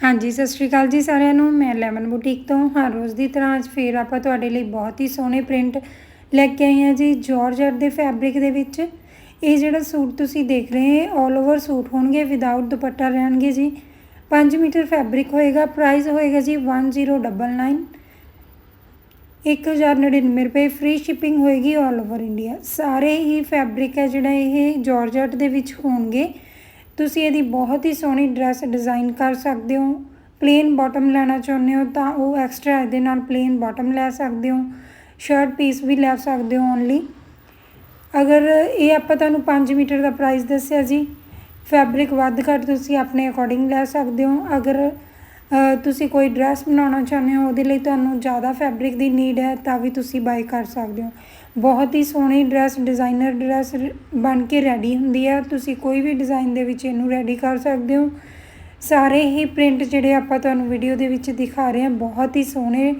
ਹਾਂਜੀ, ਸਤਿ ਸ਼੍ਰੀ ਅਕਾਲ ਜੀ ਸਾਰਿਆਂ ਨੂੰ। ਮੈਂ ਲੈਮਨ ਬੁਟੀਕ ਤੋਂ, ਹਰ ਰੋਜ਼ ਦੀ ਤਰ੍ਹਾਂ ਅੱਜ ਫੇਰ ਆਪਾਂ ਤੁਹਾਡੇ ਲਈ ਬਹੁਤ ਹੀ ਸੋਹਣੇ ਪ੍ਰਿੰਟ ਲੈ ਕੇ ਆਏ ਹਾਂ ਜੀ ਜਾਰਜਟ ਦੇ ਫੈਬਰਿਕ ਦੇ ਵਿੱਚ। ਇਹ ਜਿਹੜਾ ਸੂਟ ਤੁਸੀਂ ਦੇਖ ਰਹੇ ਹੋ 올 ਓਵਰ ਸੂਟ ਹੋਣਗੇ ਵਿਦਆਊਟ ਦੁਪੱਟਾ ਰਹਿਣਗੇ ਜੀ। 5 ਮੀਟਰ ਫੈਬਰਿਕ ਹੋਏਗਾ ਪ੍ਰਾਈਸ ਹੋਏਗਾ ਜੀ 1099 1099 ਰੁਪਏ ਫ੍ਰੀ ਸ਼ਿਪਿੰਗ ਹੋਏਗੀ 올 ਓਵਰ ਇੰਡੀਆ ਸਾਰੇ ਹੀ ਫੈਬਰਿਕ ਹੈ ਜਿਹੜਾ ਇਹ ਜਾਰਜਟ ਦੇ ਵਿੱਚ ਹੋਣਗੇ। ਤੁਸੀਂ ਇਹਦੀ ਬਹੁਤ ਹੀ ਸੋਹਣੀ ਡਰੈਸ ਡਿਜ਼ਾਈਨ ਕਰ ਸਕਦੇ ਹੋ। ਪਲੇਨ ਬਾਟਮ ਲੈਣਾ ਚਾਹੁੰਦੇ ਹੋ ਤਾਂ ਉਹ ਐਕਸਟਰਾ ਇਹਦੇ ਨਾਲ ਪਲੇਨ ਬਾਟਮ ਲੈ ਸਕਦੇ ਹੋ। ਸ਼ਰਟ ਪੀਸ ਵੀ ਲੈ ਸਕਦੇ ਹੋ ਓਨਲੀ ਅਗਰ ਇਹ ਆਪਾਂ ਤੁਹਾਨੂੰ 5 ਮੀਟਰ ਦਾ ਪ੍ਰਾਈਸ ਦੱਸਿਆ ਜੀ ਫੈਬਰਿਕ ਵੱਧ ਘੱਟ ਤੁਸੀਂ ਆਪਣੇ ਅਕੋਰਡਿੰਗ ਲੈ ਸਕਦੇ ਹੋ। ਅਗਰ ਤੁਸੀਂ ਕੋਈ ਡਰੈਸ ਬਣਾਉਣਾ ਚਾਹੁੰਦੇ ਹੋ, ਉਹਦੇ ਲਈ ਤੁਹਾਨੂੰ ਜ਼ਿਆਦਾ ਫੈਬਰਿਕ ਦੀ ਨੀਡ ਹੈ, ਤਾਂ ਵੀ ਤੁਸੀਂ ਬਾਏ ਕਰ ਸਕਦੇ ਹੋ। ਬਹੁਤ ਹੀ ਸੋਹਣੀ ਡਰੈਸ ਡਿਜ਼ਾਈਨਰ ਡਰੈਸ ਬਣ ਕੇ ਰੈਡੀ ਹੁੰਦੀ ਹੈ। ਤੁਸੀਂ ਕੋਈ ਵੀ ਡਿਜ਼ਾਈਨ ਦੇ ਵਿੱਚ ਇਹਨੂੰ ਰੈਡੀ ਕਰ ਸਕਦੇ ਹੋ। ਸਾਰੇ ਹੀ ਪ੍ਰਿੰਟ ਜਿਹੜੇ ਆਪਾਂ ਤੁਹਾਨੂੰ ਵੀਡੀਓ ਦੇ ਵਿੱਚ ਦਿਖਾ ਰਹੇ ਹਾਂ, ਬਹੁਤ ਹੀ ਸੋਹਣੇ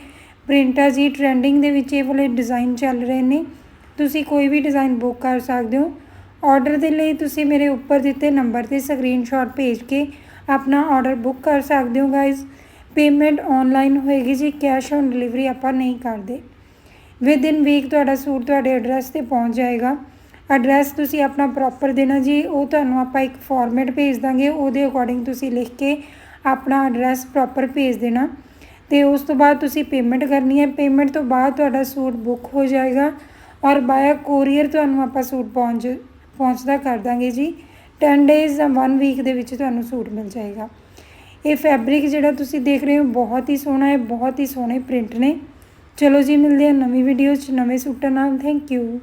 ਪ੍ਰਿੰਟ ਆ ਜੀ। ਟ੍ਰੈਂਡਿੰਗ ਦੇ ਵਿੱਚ ਇਹ ਵਾਲੇ ਡਿਜ਼ਾਈਨ ਚੱਲ ਰਹੇ ਨੇ। ਤੁਸੀਂ ਕੋਈ ਵੀ ਡਿਜ਼ਾਈਨ ਬੁੱਕ ਕਰ ਸਕਦੇ ਹੋ। ਆਰਡਰ ਦੇ ਲਈ ਤੁਸੀਂ ਮੇਰੇ ਉੱਪਰ ਦਿੱਤੇ ਨੰਬਰ ਤੇ ਸਕਰੀਨਸ਼ਾਟ ਭੇਜ ਕੇ ਆਪਣਾ ਆਰਡਰ ਬੁੱਕ ਕਰ ਸਕਦੇ ਹੋ ਗਾਇਜ਼ ਪੇਮੈਂਟ ਆਨਲਾਈਨ ਹੋਏਗੀ ਜੀ ਕੈਸ਼ ਔਨ ਡਿਲੀਵਰੀ ਆਪਾਂ ਨਹੀਂ ਕਰਦੇ। ਵਿਦ ਇਨ ਵੀਕ ਤੁਹਾਡਾ ਸੂਟ ਤੁਹਾਡੇ ਐਡਰੈਸ ਤੇ ਪਹੁੰਚ ਜਾਏਗਾ। ਐਡਰੈਸ ਤੁਸੀਂ ਆਪਣਾ ਪ੍ਰੋਪਰ ਦੇਣਾ ਜੀ, ਉਹ ਤੁਹਾਨੂੰ ਆਪਾਂ ਇੱਕ ਫਾਰਮੈਟ ਭੇਜ ਦਾਂਗੇ, ਉਹਦੇ ਅਕੋਰਡਿੰਗ ਤੁਸੀਂ ਲਿਖ ਕੇ ਆਪਣਾ ਐਡਰੈਸ ਪ੍ਰੋਪਰ ਭੇਜ ਦੇਣਾ। ਤੇ ਉਸ ਤੋਂ ਬਾਅਦ ਤੁਸੀਂ ਪੇਮੈਂਟ ਕਰਨੀ ਹੈ। ਪੇਮੈਂਟ ਤੋਂ ਬਾਅਦ ਤੁਹਾਡਾ ਸੂਟ ਬੁੱਕ ਹੋ ਜਾਏਗਾ ਔਰ ਬਾਇਆ ਕੋਰੀਅਰ ਤੁਹਾਨੂੰ ਆਪਾਂ ਸੂਟ ਪਹੁੰਚ, ਪਹੁੰਚਦਾ ਕਰ ਦਾਂਗੇ ਜੀ। 10 ਡੇਜ਼ ਜਾਂ 1 ਵੀਕ ਦੇ ਵਿੱਚ ਤੁਹਾਨੂੰ ਸੂਟ ਮਿਲ ਜਾਏਗਾ। ਇਹ ਫੈਬਰਿਕ ਜਿਹੜਾ ਤੁਸੀਂ ਦੇਖ ਰਹੇ ਹੋ, ਬਹੁਤ ਹੀ ਸੋਹਣਾ ਹੈ, ਬਹੁਤ ਹੀ ਸੋਹਣੇ ਪ੍ਰਿੰਟ ਨੇ। ਚਲੋ ਜੀ, ਮਿਲਦੇ ਆ ਨਵੀਂ ਵੀਡੀਓ 'ਚ, ਨਵੇਂ ਸੂਟਾਂ ਨਾਲ। Thank you